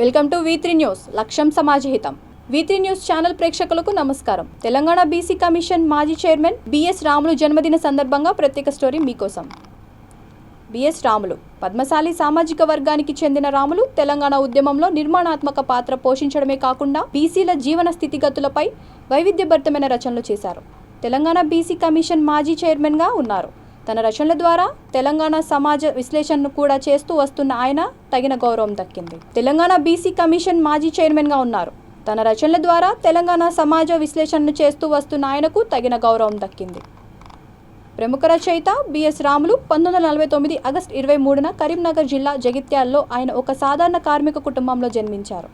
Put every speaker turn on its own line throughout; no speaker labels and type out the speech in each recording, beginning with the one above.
Welcome to V three news లక్ష్యం సమాజహితం V news channel ప్రేక్షకులకు నమస్కారం. తెలంగాణ బీసీ కమిషన్ మాజీ చైర్మన్ బిఎస్ రాములు జన్మదిన సందర్భంగా ప్రత్యేక స్టోరీ మీకోసం. బిఎస్ రాములు పద్మశాలి సామాజిక వర్గానికి చెందిన రాములు తెలంగాణ ఉద్యమంలో నిర్మాణాత్మక పాత్ర పోషించడమే కాకుండా బీసీల జీవన స్థితిగతులపై వైవిధ్యభరితమైన రచనలు చేశారు. తెలంగాణ బీసీ కమిషన్ మాజీ చైర్మన్గా ఉన్నారు. తన రచనల ద్వారా తెలంగాణ సమాజ విశ్లేషణను కూడా చేస్తూ వస్తున్న ఆయన తగిన గౌరవం దక్కింది. తెలంగాణ బీసీ కమిషన్ మాజీ చైర్మన్గా ఉన్నారు. తన రచనల ద్వారా తెలంగాణ సమాజ విశ్లేషణను చేస్తూ వస్తున్న ఆయనకు తగిన గౌరవం దక్కింది. ప్రముఖ రచయిత బిఎస్ రాములు పంతొమ్మిది వందల నలభై తొమ్మిది ఆగస్టు ఇరవై మూడున కరీంనగర్ జిల్లా జగిత్యాల్లో ఆయన ఒక సాధారణ కార్మిక కుటుంబంలో జన్మించారు.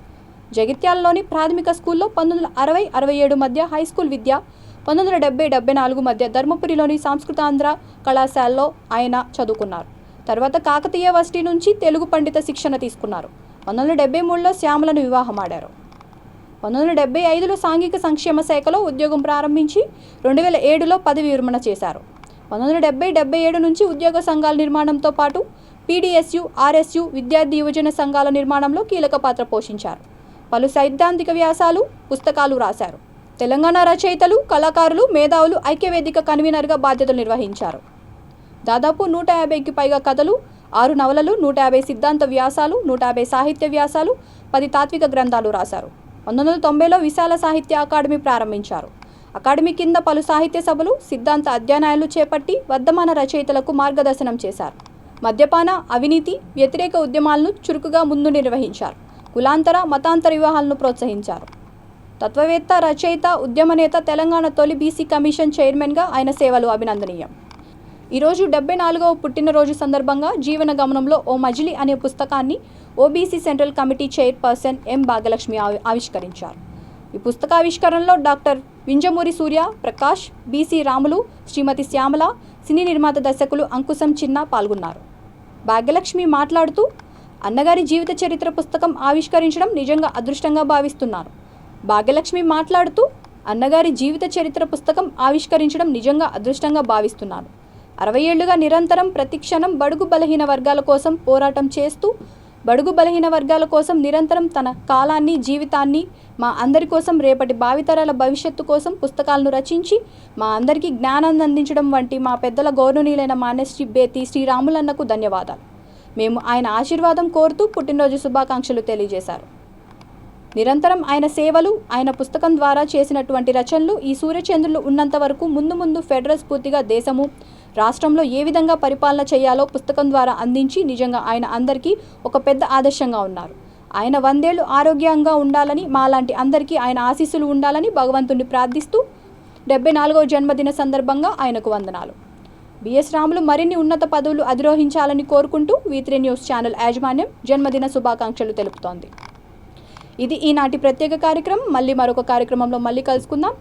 జగిత్యాలలోని ప్రాథమిక స్కూల్లో పంతొమ్మిది వందల అరవై అరవై ఏడు మధ్య హై స్కూల్ విద్య పంతొమ్మిది వందల డెబ్బై డెబ్బై నాలుగు మధ్య ధర్మపురిలోని సంస్కృతాంధ్ర కళాశాలలో ఆయన చదువుకున్నారు. తర్వాత కాకతీయ వర్సిటీ నుంచి తెలుగు పండిత శిక్షణ తీసుకున్నారు. పంతొమ్మిది వందల డెబ్బై మూడులో శ్యామలను వివాహమాడారు. పంతొమ్మిది వందల డెబ్బై ఐదులో సాంఘిక సంక్షేమ శాఖలో ఉద్యోగం ప్రారంభించి రెండు వేల ఏడులో పదవి విరమణ చేశారు. పంతొమ్మిది వందల డెబ్బై డెబ్బై ఏడు నుంచి ఉద్యోగ సంఘాల నిర్మాణంతో పాటు పీడిఎస్యు ఆర్ఎస్యు విద్యార్థి యువజన సంఘాల నిర్మాణంలో కీలక పాత్ర పోషించారు. పలు సైద్ధాంతిక వ్యాసాలు పుస్తకాలు రాశారు. తెలంగాణ రచయితలు కళాకారులు మేధావులు ఐక్యవేదిక కన్వీనర్గా బాధ్యతలు నిర్వహించారు. దాదాపు నూట యాభైకి పైగా కథలు ఆరు నవలలు నూట యాభై సిద్ధాంత వ్యాసాలు నూట యాభై సాహిత్య వ్యాసాలు పది తాత్విక గ్రంథాలు రాశారు. పంతొమ్మిది వందల తొంభైలో విశాల సాహిత్య అకాడమీ ప్రారంభించారు. అకాడమీ కింద పలు సాహిత్య సభలు సిద్ధాంత అధ్యయనాలు చేపట్టి వర్ధమాన రచయితలకు మార్గదర్శనం చేశారు. మద్యపాన అవినీతి వ్యతిరేక ఉద్యమాలను చురుకుగా ముందు నిర్వహించారు. కులాంతర మతాంతర వివాహాలను ప్రోత్సహించారు. తత్వవేత్త రచయిత ఉద్యమ నేత తెలంగాణ తొలి బీసీ కమిషన్ చైర్మన్గా ఆయన సేవలు అభినందనీయం. ఈరోజు డెబ్బై నాలుగవ పుట్టినరోజు సందర్భంగా జీవన గమనంలో ఓ మజిలి అనే పుస్తకాన్ని OBC central committee chairperson M Bhagyalakshmi ఆవి- ఆవిష్కరించారు. ఈ పుస్తకావిష్కరణలో doctor Vinjamuri Surya Prakash BC Ramulu Shrimati Shyamala cine నిర్మాత దర్శకులు అంకుశం చిన్న పాల్గొన్నారు. భాగ్యలక్ష్మి మాట్లాడుతూ అన్నగారి జీవిత చరిత్ర పుస్తకం ఆవిష్కరించడం నిజంగా అదృష్టంగా భావిస్తున్నాను భాగ్యలక్ష్మి మాట్లాడుతూ అన్నగారి జీవిత చరిత్ర పుస్తకం ఆవిష్కరించడం నిజంగా అదృష్టంగా భావిస్తున్నాను. అరవై ఏళ్ళుగా నిరంతరం ప్రతిక్షణం బడుగు బలహీన వర్గాల కోసం పోరాటం చేస్తూ బడుగు బలహీన వర్గాల కోసం నిరంతరం తన కాలాన్ని జీవితాన్ని మా అందరి కోసం రేపటి భావితరాల భవిష్యత్తు కోసం పుస్తకాలను రచించి మా అందరికీ జ్ఞానాన్ని అందించడం వంటి మా పెద్దల గౌరవనీయులైన మానశ్రీ బేతి శ్రీరాములన్నకు ధన్యవాదాలు. మేము ఆయన ఆశీర్వాదం కోరుతూ పుట్టినరోజు శుభాకాంక్షలు తెలియజేశారు. నిరంతరం ఆయన సేవలు ఆయన పుస్తకం ద్వారా చేసినటువంటి రచనలు ఈ సూర్యచంద్రులు ఉన్నంత వరకు ముందు ముందు ఫెడరల్ స్ఫూర్తిగా దేశము రాష్ట్రంలో ఏ విధంగా పరిపాలన చేయాలో పుస్తకం ద్వారా అందించి నిజంగా ఆయన అందరికీ ఒక పెద్ద ఆదర్శంగా ఉన్నారు. ఆయన వందేళ్ళు ఆరోగ్యంగా ఉండాలని మాలాంటి అందరికీ ఆయన ఆశీస్సులు ఉండాలని భగవంతుణ్ణి ప్రార్థిస్తూ డెబ్బై నాలుగవ జన్మదిన సందర్భంగా ఆయనకు వందనాలు. బిఎస్ రాములు మరిన్ని ఉన్నత పదవులు అధిరోహించాలని కోరుకుంటూ వీత్రీ న్యూస్ ఛానల్ యాజమాన్యం జన్మదిన శుభాకాంక్షలు తెలుపుతోంది. ఇది ఈనాటి ప్రత్యేక కార్యక్రమం. మళ్ళీ మరొక కార్యక్రమంలో మళ్ళీ కలుసుకుందాం.